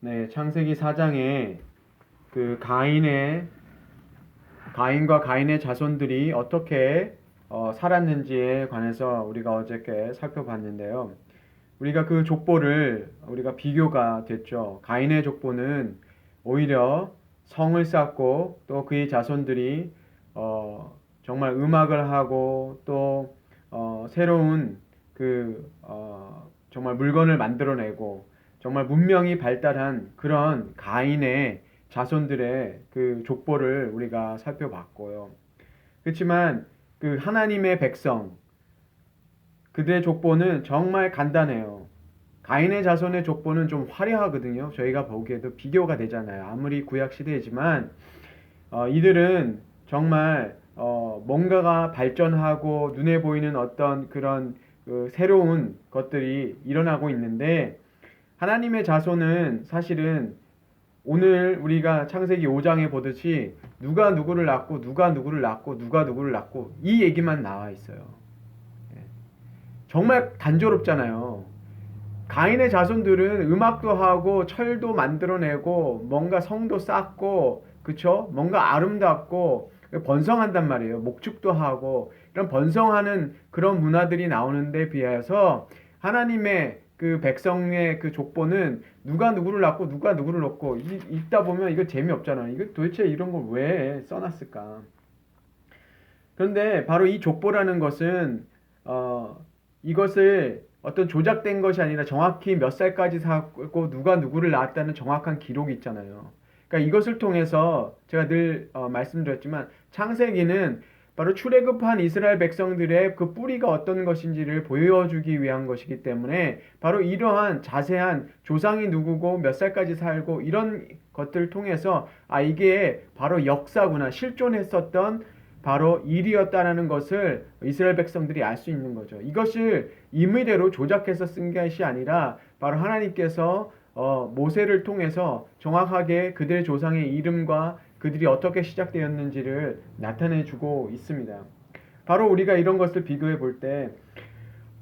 네, 창세기 4장에 그 가인의 가인과 가인의 자손들이 어떻게 어, 살았는지에 관해서 우리가 어저께 살펴봤는데요. 우리가 그 족보를 우리가 비교가 됐죠. 가인의 족보는 오히려 성을 쌓고 또 그의 자손들이 어, 정말 음악을 하고 또 어, 새로운 그 어, 정말 물건을 만들어내고 정말 문명이 발달한 그런 가인의 자손들의 그 족보를 우리가 살펴봤고요. 그렇지만 그 하나님의 백성 그들의 족보는 정말 간단해요. 가인의 자손의 족보는 좀 화려하거든요. 저희가 보기에도 비교가 되잖아요. 아무리 구약 시대이지만 어, 이들은 정말 어, 뭔가가 발전하고 눈에 보이는 어떤 그런 그 새로운 것들이 일어나고 있는데 하나님의 자손은 사실은 오늘 우리가 창세기 5장에 보듯이 누가 누구를 낳고 누가 누구를 낳고 누가 누구를 낳고 이 얘기만 나와 있어요. 예. 정말 단조롭잖아요. 가인의 자손들은 음악도 하고 철도 만들어내고 뭔가 성도 쌓고 그쵸? 뭔가 아름답고 번성한단 말이에요. 목축도 하고 이런 번성하는 그런 문화들이 나오는데 비하여서 하나님의 그 백성의 그 족보는 누가 누구를 낳고 누가 누구를 낳고 이- 읽다 보면 이거 재미없잖아. 이거 도대체 이런 걸 왜 써놨을까? 그런데 바로 이 족보라는 것은 어 이것을 어떤 조작된 것이 아니라 정확히 몇 살까지 살고 누가 누구를 낳았다는 정확한 기록이 있잖아요. 그러니까 이것을 통해서 제가 늘 어, 말씀드렸지만 창세기는 바로 출애굽한 이스라엘 백성들의 그 뿌리가 어떤 것인지를 보여주기 위한 것이기 때문에 바로 이러한 자세한 조상이 누구고 몇 살까지 살고 이런 것들을 통해서 아 이게 바로 역사구나 실존했었던 바로 일이었다라는 것을 이스라엘 백성들이 알 수 있는 거죠. 이것을 임의대로 조작해서 쓴 것이 아니라 바로 하나님께서 어, 모세를 통해서 정확하게 그들의 조상의 이름과 그들이 어떻게 시작되었는지를 나타내 주고 있습니다. 바로 우리가 이런 것을 비교해 볼 때,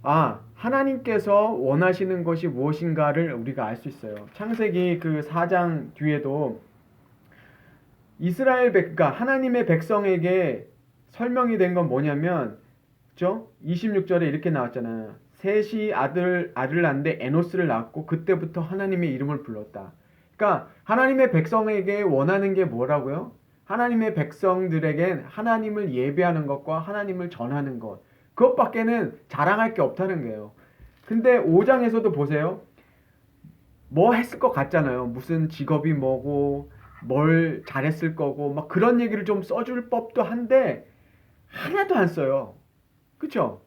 아, 하나님께서 원하시는 것이 무엇인가를 우리가 알 수 있어요. 창세기 그 4장 뒤에도 이스라엘 백, 그러니까 하나님의 백성에게 설명이 된 건 뭐냐면, 그죠? 26절에 이렇게 나왔잖아요. 셋이 아들, 아들을 낳는데 에노스를 낳았고, 그때부터 하나님의 이름을 불렀다. 그러니까 하나님의 백성에게 원하는 게 뭐라고요? 하나님의 백성들에겐 하나님을 예배하는 것과 하나님을 전하는 것. 그것밖에는 자랑할 게 없다는 거예요. 근데 5장에서도 보세요. 뭐 했을 것 같잖아요. 무슨 직업이 뭐고, 뭘 잘했을 거고, 막 그런 얘기를 좀 써줄 법도 한데, 하나도 안 써요. 그쵸?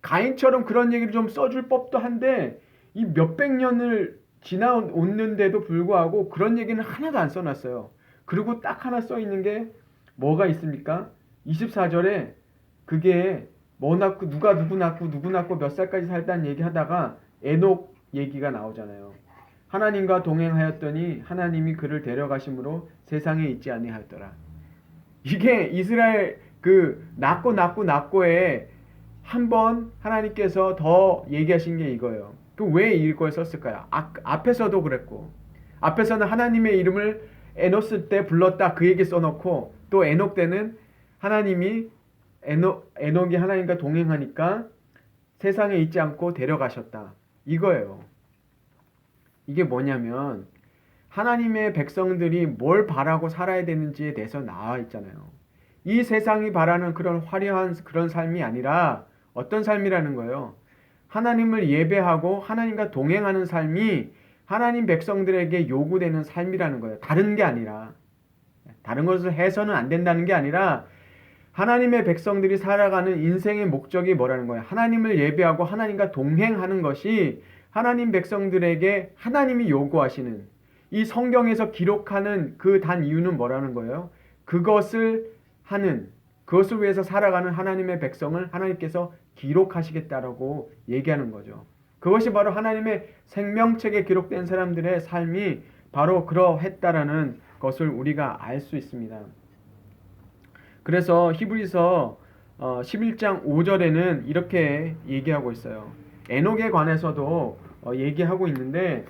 가인처럼 그런 얘기를 좀 써줄 법도 한데, 이 몇백 년을 지나왔는데도 불구하고 그런 얘기는 하나도 안 써놨어요. 그리고 딱 하나 써 있는 게 뭐가 있습니까? 24절에 그게 뭐 낳고 누가 누구 낳고 누구 낳고 몇 살까지 살다는 얘기 하다가 에녹 얘기가 나오잖아요. 하나님과 동행하였더니 하나님이 그를 데려가심으로 세상에 있지 아니하였더라. 이게 이스라엘 그 낳고 낳고 낳고에 한 번 하나님께서 더 얘기하신 게 이거예요. 그왜 이걸 썼을까요? 아, 앞에서도 그랬고 앞에서는 하나님의 이름을 에노스 때 불렀다 그 얘기 써놓고 또 에녹 때는 하나님이 에녹, 에녹이 하나님과 동행하니까 세상에 있지 않고 데려가셨다 이거예요. 이게 뭐냐면 하나님의 백성들이 뭘 바라고 살아야 되는지에 대해서 나와 있잖아요. 이 세상이 바라는 그런 화려한 그런 삶이 아니라 어떤 삶이라는 거예요. 하나님을 예배하고 하나님과 동행하는 삶이 하나님 백성들에게 요구되는 삶이라는 거예요. 다른 게 아니라 다른 것을 해서는 안 된다는 게 아니라 하나님의 백성들이 살아가는 인생의 목적이 뭐라는 거예요. 하나님을 예배하고 하나님과 동행하는 것이 하나님 백성들에게 하나님이 요구하시는 이 성경에서 기록하는 그 단 이유는 뭐라는 거예요? 그것을 하는 그것을 위해서 살아가는 하나님의 백성을 하나님께서 기록하시겠다라고 얘기하는 거죠. 그것이 바로 하나님의 생명책에 기록된 사람들의 삶이 바로 그러했다라는 것을 우리가 알 수 있습니다. 그래서 히브리서 11장 5절에는 이렇게 얘기하고 있어요. 에녹에 관해서도 어, 얘기하고 있는데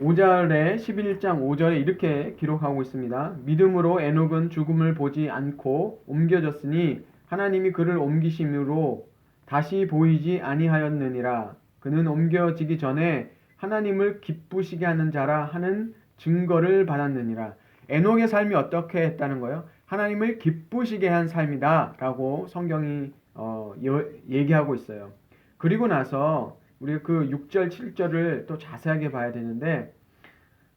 5절에 11장 5절에 이렇게 기록하고 있습니다. 믿음으로 에녹은 죽음을 보지 않고 옮겨졌으니 하나님이 그를 옮기심으로 다시 보이지 아니하였느니라. 그는 옮겨지기 전에 하나님을 기쁘시게 하는 자라 하는 증거를 받았느니라. 에녹의 삶이 어떻게 했다는 거예요? 하나님을 기쁘시게 한 삶이다라고 성경이 어, 여- 얘기하고 있어요. 그리고 나서 우리가 그 6절, 7절을 또 자세하게 봐야 되는데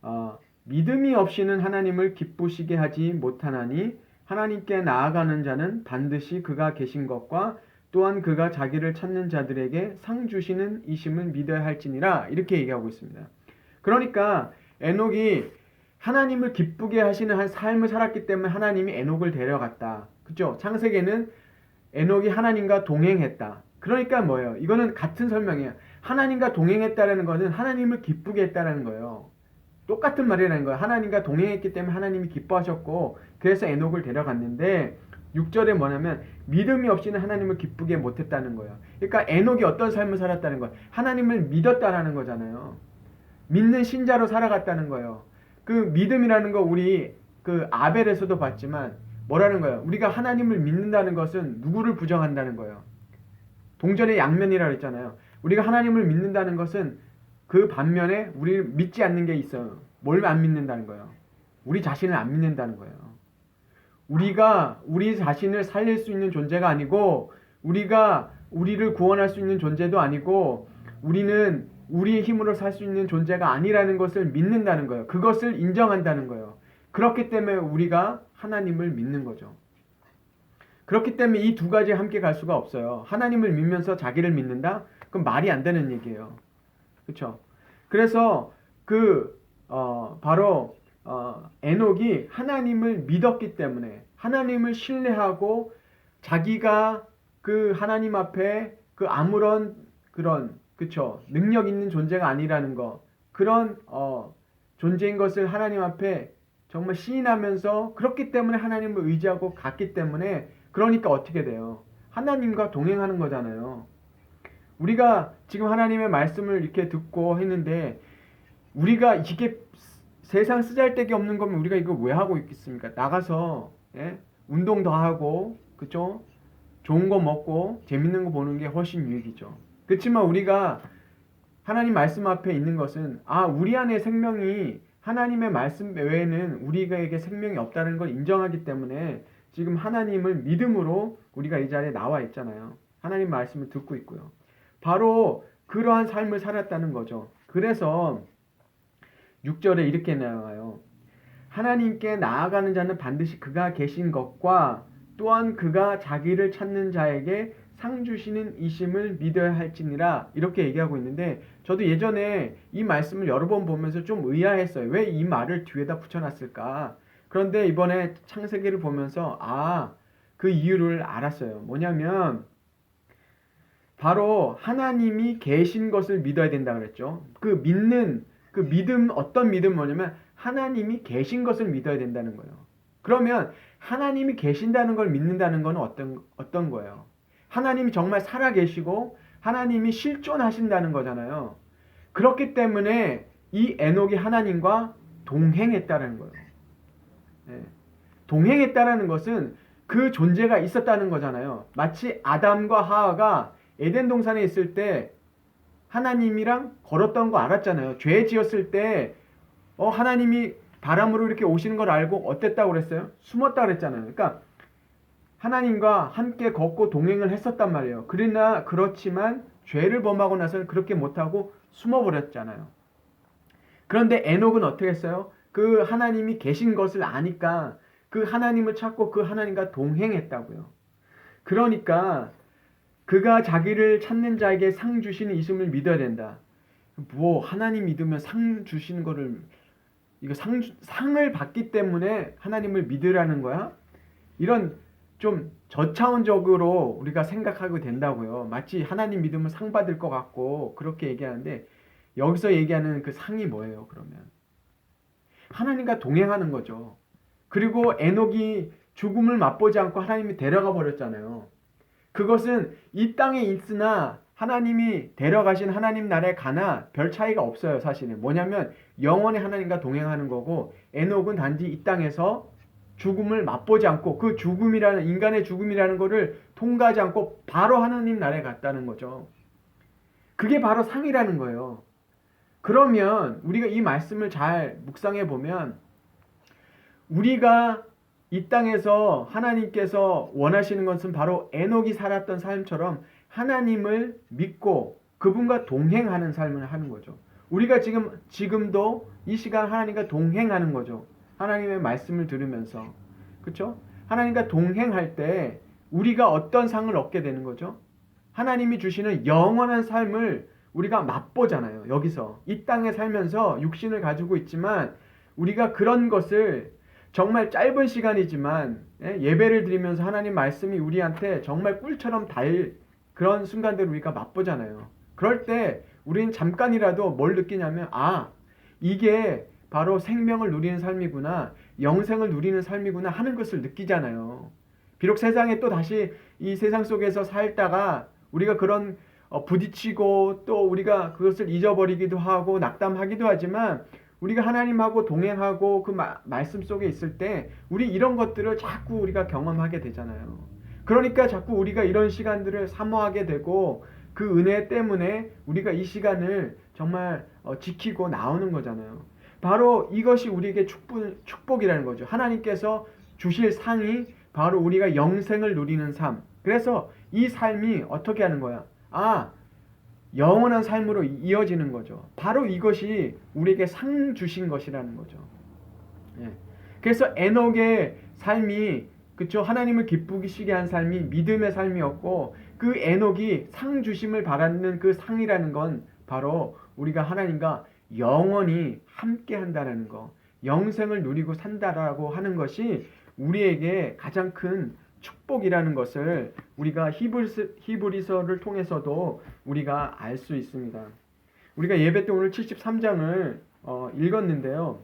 어, 믿음이 없이는 하나님을 기쁘시게 하지 못하나니 하나님께 나아가는 자는 반드시 그가 계신 것과 또한 그가 자기를 찾는 자들에게 상 주시는 이심을 믿어야 할지니라 이렇게 얘기하고 있습니다. 그러니까 에녹이 하나님을 기쁘게 하시는 한 삶을 살았기 때문에 하나님이 에녹을 데려갔다. 그죠? 창세기에는 에녹이 하나님과 동행했다. 그러니까 뭐예요? 이거는 같은 설명이에요. 하나님과 동행했다라는 것은 하나님을 기쁘게 했다라는 거예요. 똑같은 말이라는 거예요. 하나님과 동행했기 때문에 하나님이 기뻐하셨고 그래서 에녹을 데려갔는데 6절에 뭐냐면 믿음이 없이는 하나님을 기쁘게 못했다는 거예요. 그러니까 에녹이 어떤 삶을 살았다는 거예요. 하나님을 믿었다라는 거잖아요. 믿는 신자로 살아갔다는 거예요. 그 믿음이라는 거 우리 그 아벨에서도 봤지만 뭐라는 거예요? 우리가 하나님을 믿는다는 것은 누구를 부정한다는 거예요. 동전의 양면이라고 했잖아요. 우리가 하나님을 믿는다는 것은 그 반면에 우리 믿지 않는 게 있어요. 뭘 안 믿는다는 거예요. 우리 자신을 안 믿는다는 거예요. 우리가 우리 자신을 살릴 수 있는 존재가 아니고 우리가 우리를 구원할 수 있는 존재도 아니고 우리는 우리의 힘으로 살 수 있는 존재가 아니라는 것을 믿는다는 거예요. 그것을 인정한다는 거예요. 그렇기 때문에 우리가 하나님을 믿는 거죠. 그렇기 때문에 이 두 가지 함께 갈 수가 없어요. 하나님을 믿으면서 자기를 믿는다? 그럼 말이 안 되는 얘기예요. 그렇죠? 그래서 그 어, 바로 어, 에녹이 하나님을 믿었기 때문에 하나님을 신뢰하고 자기가 그 하나님 앞에 그 아무런 그런 그쵸 능력 있는 존재가 아니라는 거 그런 어, 존재인 것을 하나님 앞에 정말 시인하면서 그렇기 때문에 하나님을 의지하고 갔기 때문에 그러니까 어떻게 돼요? 하나님과 동행하는 거잖아요. 우리가 지금 하나님의 말씀을 이렇게 듣고 했는데 우리가 이게 세상 쓰잘데기 없는 거면 우리가 이거 왜 하고 있겠습니까? 나가서 예? 운동 더 하고 그죠? 좋은 거 먹고 재밌는 거 보는 게 훨씬 유익이죠. 그렇지만 우리가 하나님 말씀 앞에 있는 것은 아 우리 안에 생명이 하나님의 말씀 외에는 우리에게 생명이 없다는 걸 인정하기 때문에 지금 하나님을 믿음으로 우리가 이 자리에 나와 있잖아요. 하나님 말씀을 듣고 있고요. 바로 그러한 삶을 살았다는 거죠. 그래서 6절에 이렇게 나와요. 하나님께 나아가는 자는 반드시 그가 계신 것과 또한 그가 자기를 찾는 자에게 상 주시는 이심을 믿어야 할지니라 이렇게 얘기하고 있는데 저도 예전에 이 말씀을 여러 번 보면서 좀 의아했어요. 왜 이 말을 뒤에다 붙여놨을까? 그런데 이번에 창세기를 보면서 아, 그 이유를 알았어요. 뭐냐면 바로 하나님이 계신 것을 믿어야 된다 그랬죠. 그 믿는 그 믿음 어떤 믿음 뭐냐면 하나님이 계신 것을 믿어야 된다는 거예요. 그러면 하나님이 계신다는 걸 믿는다는 건 어떤 어떤 거예요? 하나님이 정말 살아 계시고 하나님이 실존하신다는 거잖아요. 그렇기 때문에 이 에녹이 하나님과 동행했다는 거예요. 네. 동행했다라는 것은 그 존재가 있었다는 거잖아요. 마치 아담과 하와가 에덴 동산에 있을 때 하나님이랑 걸었던 거 알았잖아요. 죄 지었을 때 어, 하나님이 바람으로 이렇게 오시는 걸 알고 어땠다고 그랬어요? 숨었다 그랬잖아요. 그러니까 하나님과 함께 걷고 동행을 했었단 말이에요. 그러나 그렇지만 죄를 범하고 나서는 그렇게 못하고 숨어버렸잖아요. 그런데 에녹은 어떻게 했어요? 그 하나님이 계신 것을 아니까 그 하나님을 찾고 그 하나님과 동행했다고요. 그러니까 그가 자기를 찾는 자에게 상 주시는 이심을 믿어야 된다. 뭐 하나님 믿으면 상 주시는 거를 이거 상 상을 받기 때문에 하나님을 믿으라는 거야? 이런 좀 저차원적으로 우리가 생각하게 된다고요. 마치 하나님 믿으면 상 받을 것 같고 그렇게 얘기하는데 여기서 얘기하는 그 상이 뭐예요? 그러면 하나님과 동행하는 거죠. 그리고 에녹이 죽음을 맛보지 않고 하나님이 데려가 버렸잖아요. 그것은 이 땅에 있으나 하나님이 데려가신 하나님 나라에 가나 별 차이가 없어요, 사실은. 뭐냐면 영원히 하나님과 동행하는 거고 에녹은 단지 이 땅에서 죽음을 맛보지 않고 그 죽음이라는 인간의 죽음이라는 거를 통과하지 않고 바로 하나님 나라에 갔다는 거죠. 그게 바로 상이라는 거예요. 그러면 우리가 이 말씀을 잘 묵상해 보면 우리가 이 땅에서 하나님께서 원하시는 것은 바로 에녹이 살았던 삶처럼 하나님을 믿고 그분과 동행하는 삶을 하는 거죠. 우리가 지금 지금도 이 시간 하나님과 동행하는 거죠. 하나님의 말씀을 들으면서 그렇죠? 하나님과 동행할 때 우리가 어떤 상을 얻게 되는 거죠? 하나님이 주시는 영원한 삶을 우리가 맛보잖아요. 여기서 이 땅에 살면서 육신을 가지고 있지만 우리가 그런 것을 정말 짧은 시간이지만 예, 예배를 드리면서 하나님 말씀이 우리한테 정말 꿀처럼 달 그런 순간들을 우리가 맛보잖아요. 그럴 때 우리는 잠깐이라도 뭘 느끼냐면 아 이게 바로 생명을 누리는 삶이구나 영생을 누리는 삶이구나 하는 것을 느끼잖아요. 비록 세상에 또 다시 이 세상 속에서 살다가 우리가 그런 어, 부딪히고 또 우리가 그것을 잊어버리기도 하고 낙담하기도 하지만 우리가 하나님하고 동행하고 그 마, 말씀 속에 있을 때 우리 이런 것들을 자꾸 우리가 경험하게 되잖아요. 그러니까 자꾸 우리가 이런 시간들을 사모하게 되고 그 은혜 때문에 우리가 이 시간을 정말 어, 지키고 나오는 거잖아요. 바로 이것이 우리에게 축복, 축복이라는 거죠. 하나님께서 주실 상이 바로 우리가 영생을 누리는 삶. 그래서 이 삶이 어떻게 하는 거야? 아, 영원한 삶으로 이어지는 거죠. 바로 이것이 우리에게 상 주신 것이라는 거죠. 예. 그래서 에녹의 삶이 그쵸 하나님을 기쁘시게 한 삶이 믿음의 삶이었고 그 에녹이 상 주심을 바라는 그 상이라는 건 바로 우리가 하나님과 영원히 함께 한다는 거, 영생을 누리고 산다라고 하는 것이 우리에게 가장 큰 축복이라는 것을 우리가 히브리서, 히브리서를 통해서도 우리가 알 수 있습니다. 우리가 예배 때 오늘 73장을 어, 읽었는데요.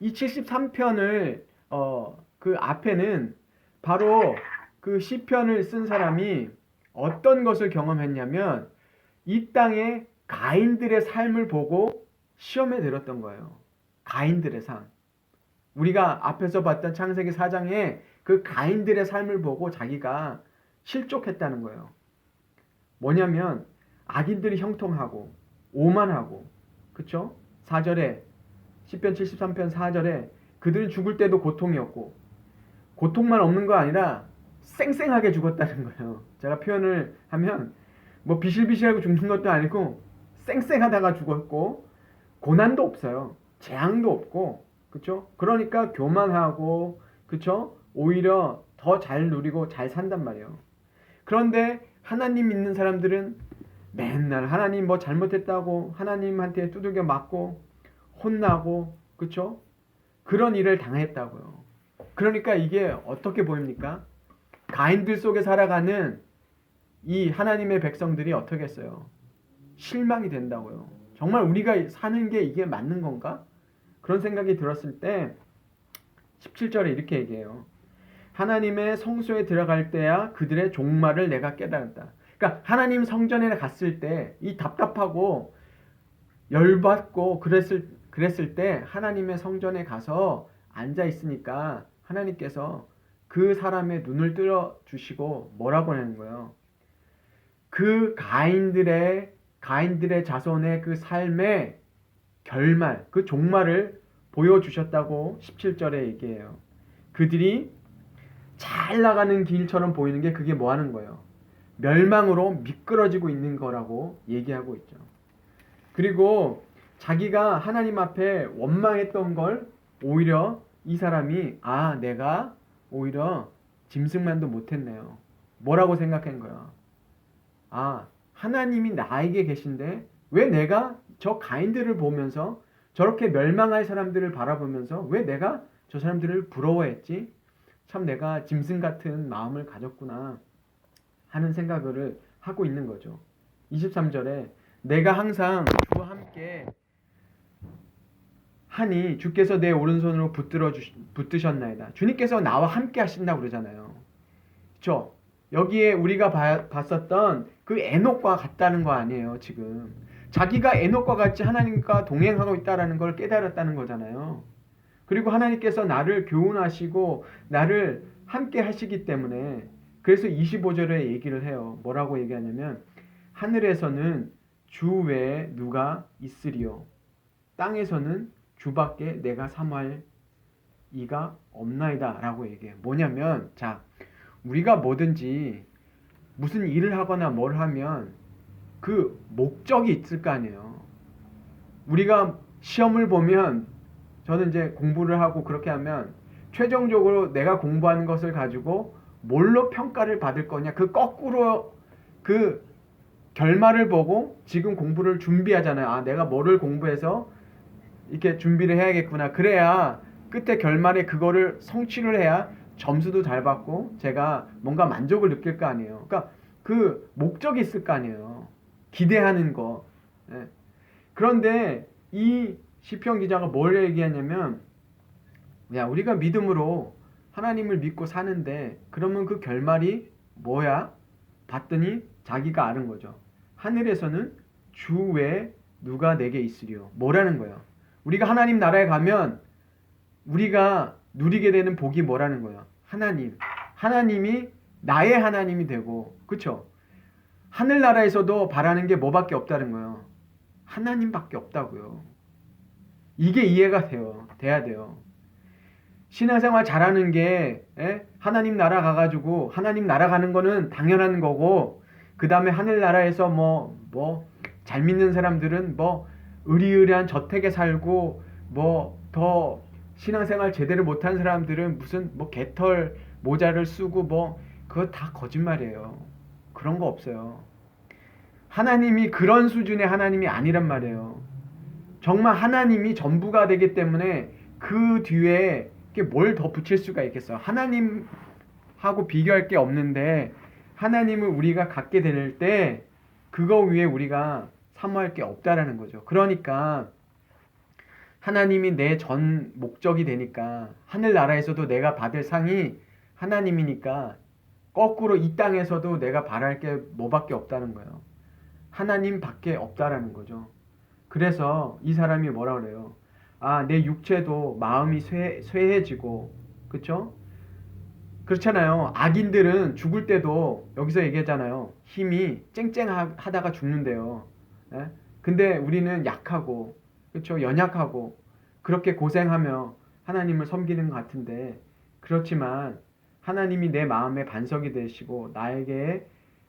이 73편을 어, 그 앞에는 바로 그 시편을 쓴 사람이 어떤 것을 경험했냐면 이 땅에 가인들의 삶을 보고 시험에 들었던 거예요. 가인들의 삶. 우리가 앞에서 봤던 창세기 4장에 그 가인들의 삶을 보고 자기가 실족했다는 거예요. 뭐냐면 악인들이 형통하고 오만하고 그쵸? 4절에 10편 73편 4절에 그들은 죽을 때도 고통이었고 고통만 없는 거 아니라 쌩쌩하게 죽었다는 거예요. 제가 표현을 하면 뭐 비실비실하고 죽는 것도 아니고 쌩쌩하다가 죽었고 고난도 없어요. 재앙도 없고 그쵸? 그러니까 교만하고 그쵸? 오히려 더 잘 누리고 잘 산단 말이에요. 그런데 하나님 믿는 사람들은 맨날 하나님 뭐 잘못했다고 하나님한테 두들겨 맞고 혼나고 그쵸? 그런 일을 당했다고요. 그러니까 이게 어떻게 보입니까? 가인들 속에 살아가는 이 하나님의 백성들이 어떻게 했어요? 실망이 된다고요. 정말 우리가 사는 게 이게 맞는 건가? 그런 생각이 들었을 때 17절에 이렇게 얘기해요. 하나님의 성소에 들어갈 때야 그들의 종말을 내가 깨달았다. 그러니까 하나님 성전에 갔을 때 이 답답하고 열받고 그랬을 그랬을 때 하나님의 성전에 가서 앉아 있으니까 하나님께서 그 사람의 눈을 뚫어 주시고 뭐라고 하는 거예요? 그 가인들의 가인들의 자손의 그 삶의 결말, 그 종말을 보여주셨다고 17절에 얘기해요. 그들이 잘 나가는 길처럼 보이는 게 그게 뭐 하는 거예요? 멸망으로 미끄러지고 있는 거라고 얘기하고 있죠. 그리고 자기가 하나님 앞에 원망했던 걸 오히려 이 사람이 아, 내가 오히려 짐승만도 못했네요. 뭐라고 생각한 거야? 아, 하나님이 나에게 계신데 왜 내가 저 가인들을 보면서 저렇게 멸망할 사람들을 바라보면서 왜 내가 저 사람들을 부러워했지? 참 내가 짐승 같은 마음을 가졌구나 하는 생각을 하고 있는 거죠. 23절에 내가 항상 주와 함께 하니 주께서 내 오른손으로 붙들어 주 붙드셨나이다. 주님께서 나와 함께 하신다고 그러잖아요. 그렇죠? 여기에 우리가 봐, 봤었던 그 에녹과 같다는 거 아니에요, 지금. 자기가 에녹과 같이 하나님과 동행하고 있다라는 걸 깨달았다는 거잖아요. 그리고 하나님께서 나를 교훈하시고 나를 함께 하시기 때문에 그래서 25절에 얘기를 해요. 뭐라고 얘기하냐면 하늘에서는 주 외에 누가 있으리요. 땅에서는 주밖에 내가 삼할 이가 없나이다라고 얘기해. 뭐냐면 자 우리가 뭐든지 무슨 일을 하거나 뭘 하면 그 목적이 있을 거 아니에요. 우리가 시험을 보면 저는 이제 공부를 하고 그렇게 하면 최종적으로 내가 공부하는 것을 가지고 뭘로 평가를 받을 거냐 그 거꾸로 그 결말을 보고 지금 공부를 준비하잖아요. 아 내가 뭐를 공부해서 이렇게 준비를 해야겠구나. 그래야 끝에 결말에 그거를 성취를 해야 점수도 잘 받고 제가 뭔가 만족을 느낄 거 아니에요. 그러니까 그 목적이 있을 거 아니에요. 기대하는 거. 예. 그런데 이 시편 기자가 뭘 얘기하냐면 야 우리가 믿음으로 하나님을 믿고 사는데 그러면 그 결말이 뭐야? 봤더니 자기가 아는 거죠. 하늘에서는 주 외에 누가 내게 있으리요. 뭐라는 거예요? 우리가 하나님 나라에 가면 우리가 누리게 되는 복이 뭐라는 거예요? 하나님. 하나님이 나의 하나님이 되고, 그쵸? 하늘나라에서도 바라는 게 뭐밖에 없다는 거예요. 하나님밖에 없다고요. 이게 이해가 돼요. 돼야 돼요. 신앙생활 잘하는 게 에? 하나님 나라 가가지고 하나님 나라 가는 거는 당연한 거고 그 다음에 하늘나라에서 뭐 뭐 잘 믿는 사람들은 뭐 의리의리한 저택에 살고 뭐 더 신앙생활 제대로 못한 사람들은 무슨 뭐 개털 모자를 쓰고 뭐 그거 다 거짓말이에요. 그런 거 없어요. 하나님이 그런 수준의 하나님이 아니란 말이에요. 정말 하나님이 전부가 되기 때문에 그 뒤에 뭘 더 붙일 수가 있겠어요. 하나님하고 비교할 게 없는데 하나님을 우리가 갖게 될 때 그거 위에 우리가 사모할 게 없다라는 거죠. 그러니까 하나님이 내 전 목적이 되니까 하늘나라에서도 내가 받을 상이 하나님이니까 거꾸로 이 땅에서도 내가 바랄 게 뭐밖에 없다는 거예요. 하나님밖에 없다라는 거죠. 그래서 이 사람이 뭐라 그래요? 아, 내 육체도 마음이 쇠, 쇠해지고, 그쵸? 그렇잖아요. 악인들은 죽을 때도 여기서 얘기하잖아요. 힘이 쨍쨍하다가 죽는데요. 예? 근데 우리는 약하고, 그쵸? 연약하고, 그렇게 고생하며 하나님을 섬기는 것 같은데, 그렇지만 하나님이 내 마음의 반석이 되시고, 나에게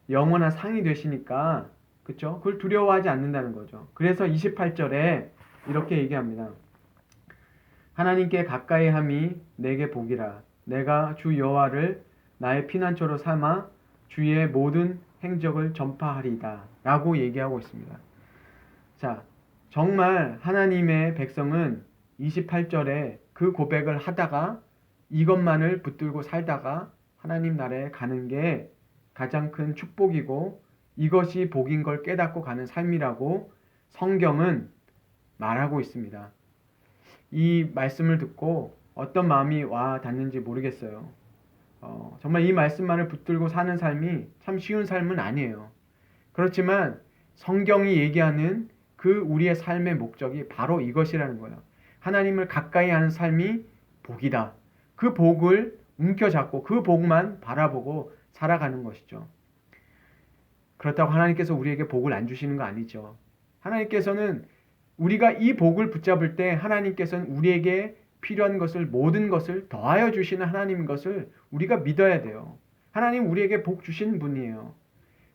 영원한 상이 되시니까, 그쵸? 그걸 두려워하지 않는다는 거죠. 그래서 28절에 이렇게 얘기합니다. 하나님께 가까이 함이 내게 복이라. 내가 주 여호와를 나의 피난처로 삼아 주의 모든 행적을 전파하리다. 라고 얘기하고 있습니다. 자, 정말 하나님의 백성은 28절에 그 고백을 하다가 이것만을 붙들고 살다가 하나님 나라에 가는 게 가장 큰 축복이고 이것이 복인 걸 깨닫고 가는 삶이라고 성경은 말하고 있습니다. 이 말씀을 듣고 어떤 마음이 와 닿는지 모르겠어요. 어, 정말 이 말씀만을 붙들고 사는 삶이 참 쉬운 삶은 아니에요. 그렇지만 성경이 얘기하는 그 우리의 삶의 목적이 바로 이것이라는 거예요. 하나님을 가까이 하는 삶이 복이다. 그 복을 움켜잡고 그 복만 바라보고 살아가는 것이죠. 그렇다고 하나님께서 우리에게 복을 안 주시는 거 아니죠. 하나님께서는 우리가 이 복을 붙잡을 때 하나님께서는 우리에게 필요한 것을 모든 것을 더하여 주시는 하나님인 것을 우리가 믿어야 돼요. 하나님 우리에게 복 주신 분이에요.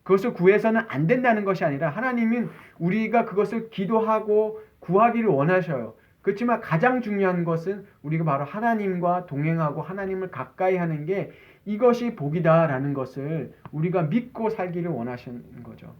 그것을 구해서는 안 된다는 것이 아니라 하나님은 우리가 그것을 기도하고 구하기를 원하셔요. 그렇지만 가장 중요한 것은 우리가 바로 하나님과 동행하고 하나님을 가까이 하는 게 이것이 복이다라는 것을 우리가 믿고 살기를 원하시는 거죠.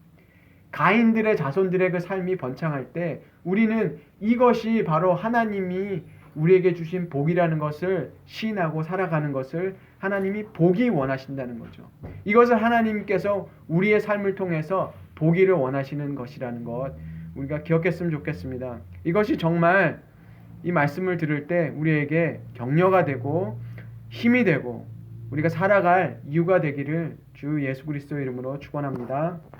가인들의 자손들의 그 삶이 번창할 때 우리는 이것이 바로 하나님이 우리에게 주신 복이라는 것을 시인하고 살아가는 것을 하나님이 복이 원하신다는 거죠. 이것을 하나님께서 우리의 삶을 통해서 보기를 원하시는 것이라는 것 우리가 기억했으면 좋겠습니다. 이것이 정말 이 말씀을 들을 때 우리에게 격려가 되고 힘이 되고 우리가 살아갈 이유가 되기를 주 예수 그리스도 이름으로 축원합니다.